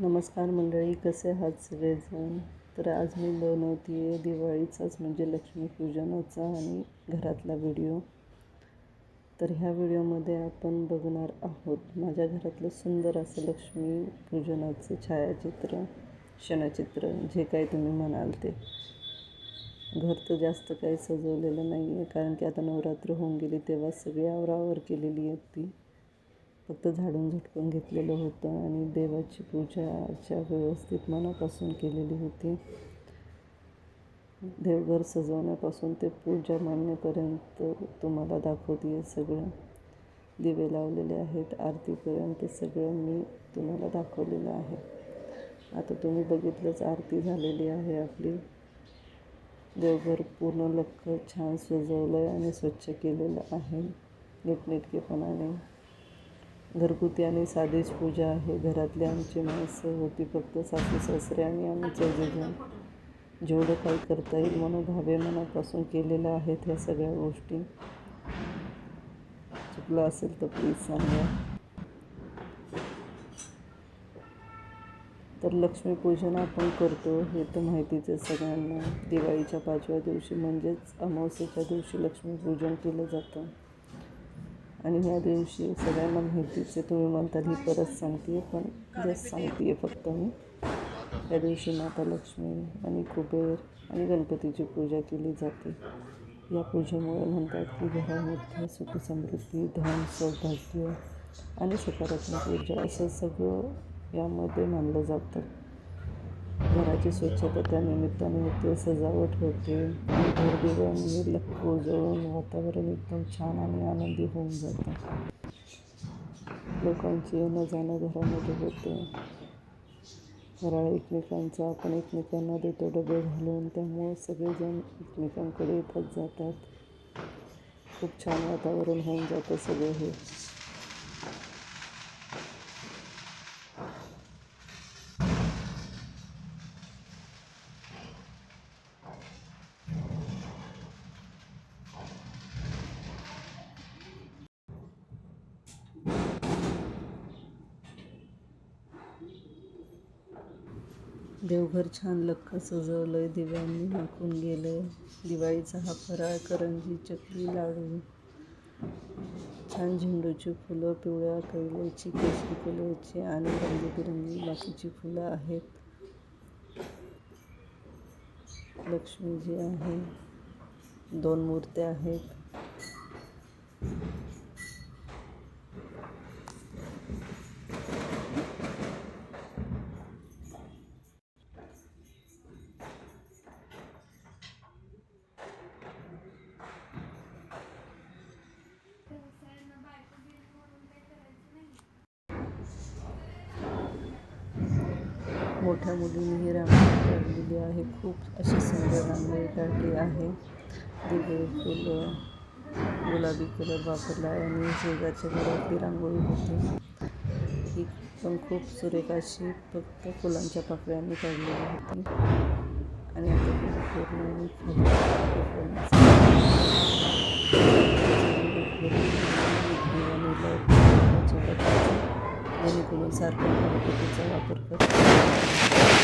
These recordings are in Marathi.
नमस्कार मंडळी कसे आहात सगळेजण? तर आज मी बनवते आहे दिवाळीचाच म्हणजे लक्ष्मीपूजनाचा आणि घरातला व्हिडिओ. तर ह्या व्हिडिओमध्ये आपण बघणार आहोत माझ्या घरातलं सुंदर असं लक्ष्मीपूजनाचं छायाचित्र क्षणचित्र जे काही तुम्ही म्हणाल ते. घर तर जास्त काही सजवलेलं नाही आहे कारण की आता नवरात्र होऊन गेली तेव्हा सगळी आवरावर केलेली आहे ती. फक्त झाडून झटकून घेतलेलं होतं आणि देवाची पूजा अर्चा व्यवस्थित मनापासून केलेली होती. देवघर सजवण्यापासून ते पूजा मांडण्यापर्यंत तुम्हाला दाखवते सगळं. दिवे लावलेले आहेत आरतीपर्यंत सगळं मी तुम्हाला दाखवलेलं आहे. आता तुम्ही बघितलंच आरती झालेली आहे आपली. देवघर पूर्ण लख छान सजवलं आहे आणि स्वच्छ केलेलं आहे. नीटनेटकेपणाने. घरगुती आणि साधीच पूजा आहे. घरातली आमची माणसं होती फक्त सासू सासरे आणि आम्ही चौघेजण जेवढं काही करता येईल म्हणून भावे मनापासून केलेलं आहेत ह्या सगळ्या गोष्टी. चुकलं असेल तर प्लीज सांगा. तर लक्ष्मीपूजन आपण करतो हे तर माहितीच आहे सगळ्यांना. दिवाळीच्या पाचव्या दिवशी म्हणजेच अमावस्येच्या दिवशी लक्ष्मीपूजन केलं जातं. आणि ह्या दिवशी सगळ्यांना माहितीच आहे तुम्ही म्हणताल ही परत सांगते पण जस्ट सांगते आहे फक्त मी. त्या दिवशी माता लक्ष्मी आणि कुबेर आणि गणपतीची पूजा केली जाते. या पूजेमुळे म्हणतात की घरामध्ये सुख समृद्धी धन सौभाग्य आणि सकारात्मक ऊर्जा असं सगळं यामध्ये मानलं जातं. घराची स्वच्छता त्या निमित्ताने होते सजावट होते. घर लक्ष उजळून वातावरण एकदम छान आणि आनंदी होऊन जातं. लोकांची येणं जाणं घरामध्ये होतं. फराळ एकमेकांचा आपण एकमेकांना देतो डबे घालून त्यामुळं सगळेजण एकमेकांकडे येतात जातात. खूप छान वातावरण होऊन जातं सगळं हे. देवघर छान लख्ख सजवलं आहे दिव्यांनी झाकून गेलं आहे दिवाळीचा हा फराळ करंजी चकली लाडू. छान झेंडूची फुलं पिवळ्या कैल्याची केशरी कलरची आणि रंगीबिरंगी बाकीची फुलं आहेत. लक्ष्मीजी आहे. दोन मूर्त्या आहेत. मोठ्या मुलींनीही ही रांगोळी काढलेली आहे. खूप अशी सुंदर रांगोळी काढली आहे. दिवे फुलं गुलाबी कलर वापरला आहे आणि शेजारच्या घरातली रांगोळी होती. ही पण खूप सुरेख अशी फक्त फुलांच्या पाकळ्यांनी काढलेली होती आणि आता पूर्ण पूर्ण आणि जेणेकरून सारखं वापर करतो.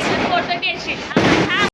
बस बस तिथे थांब थोडीशी तिकडच्या साईडला फोटो घेशील हा,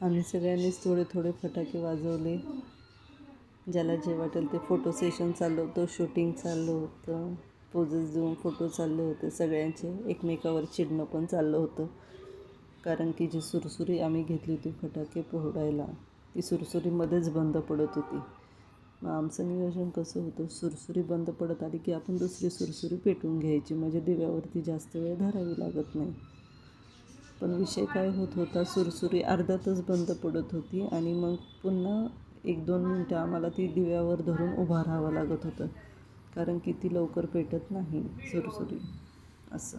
आम्ही सगळ्यांनीच थोडे थोडे फटाके वाजवले. ज्याला जे वाटेल ते फोटो सेशन चाललं होतं शूटिंग चाललं होतं पोजेस देऊन फोटो चालले होते. सगळ्यांचे एकमेकावर चिडणं पण चाललं होतं. कारण की जी सुरसुरी आम्ही घेतली होती फटाके पोहडायला ती सुरसुरीमध्येच बंद पडत होती. मग आमचं नियोजन कसं होतं? सुरसुरी बंद पडत आली की आपण दुसरी सुरसुरी पेटवून घ्यायची. म्हणजे दिव्यावरती जास्त वेळ धरावी लागत नाही. पण विषय काय होत होता सुरसुरी अर्ध्यातच बंद पडत होती आणि मग पुन्हा एक दोन मिनटं आम्हाला ती दिव्यावर धरून उभा राहावं लागत होतं. कारण की ती लवकर पेटत नाही सुरसुरी असं.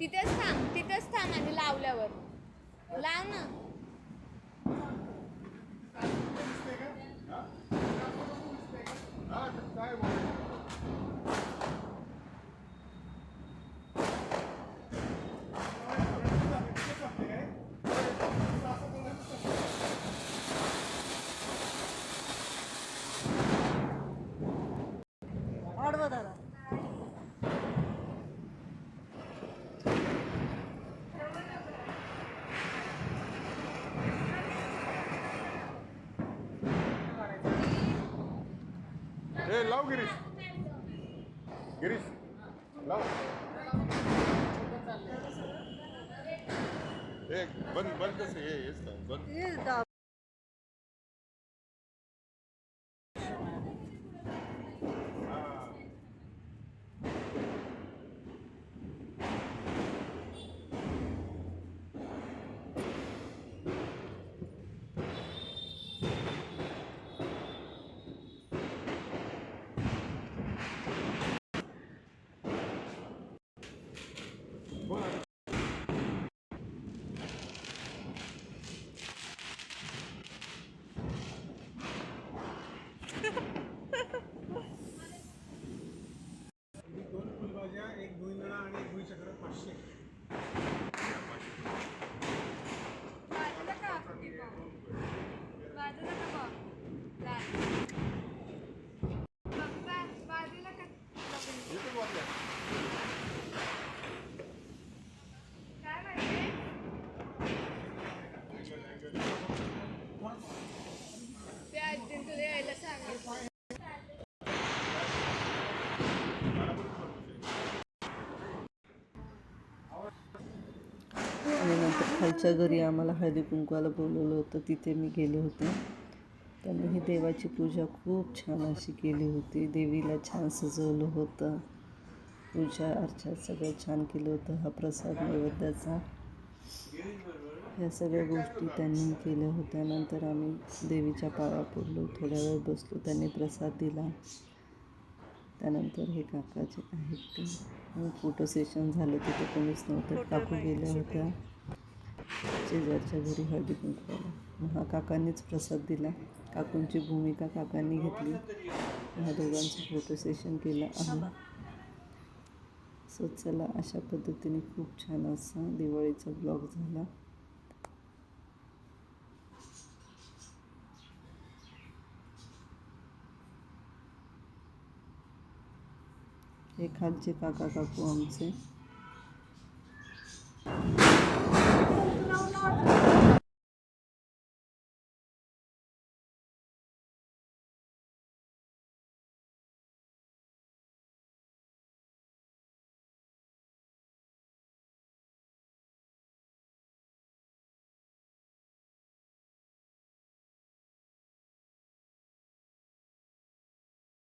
तिथेच थांब तिथेच थांब आणि लावल्यावर. लाव ना. ए लाव गिरीश गिरीश लाव ए बंद बंद कसं हे हेच लाव, बंद हे दाब दोन फुलभाज्या एक भुईनळा आणि एक भुईचक्र पाचशे इथं वाजल्या. आणि नंतर खालच्या घरी आम्हाला हळदी कुंकवाला बोलवलं होतं. तिथे मी गेले होते. त्यांनी ही देवाची पूजा खूप छान अशी केली होती. देवीला छान सजवलं होतं. पूजा अर्चा सगळं छान केलं होतं. हा प्रसाद नैवेद्याचा. या सगळ्या गोष्टी त्यांनी केल्या होत्या. नंतर आम्ही देवीच्या पाया पडलो. थोड्या वेळ बसलो. त्यांनी प्रसाद दिला. त्यानंतर हे काका जे आहेत ते. फोटो सेशन झालं. तिथे कोणीच नव्हतं. काकू गेल्या होत्या. शेजारच्या घरी हळदी कुंकवाला. मग हा काकांनीच प्रसाद दिला. काकूंची भूमिका काकांनी घेतली. ह्या दोघांचं फोटो सेशन केलं आहे. सो चला अशा पद्धतीने खूप छान असा दिवाळीचा ब्लॉग झाला. हे खालचे काका काकू आमचे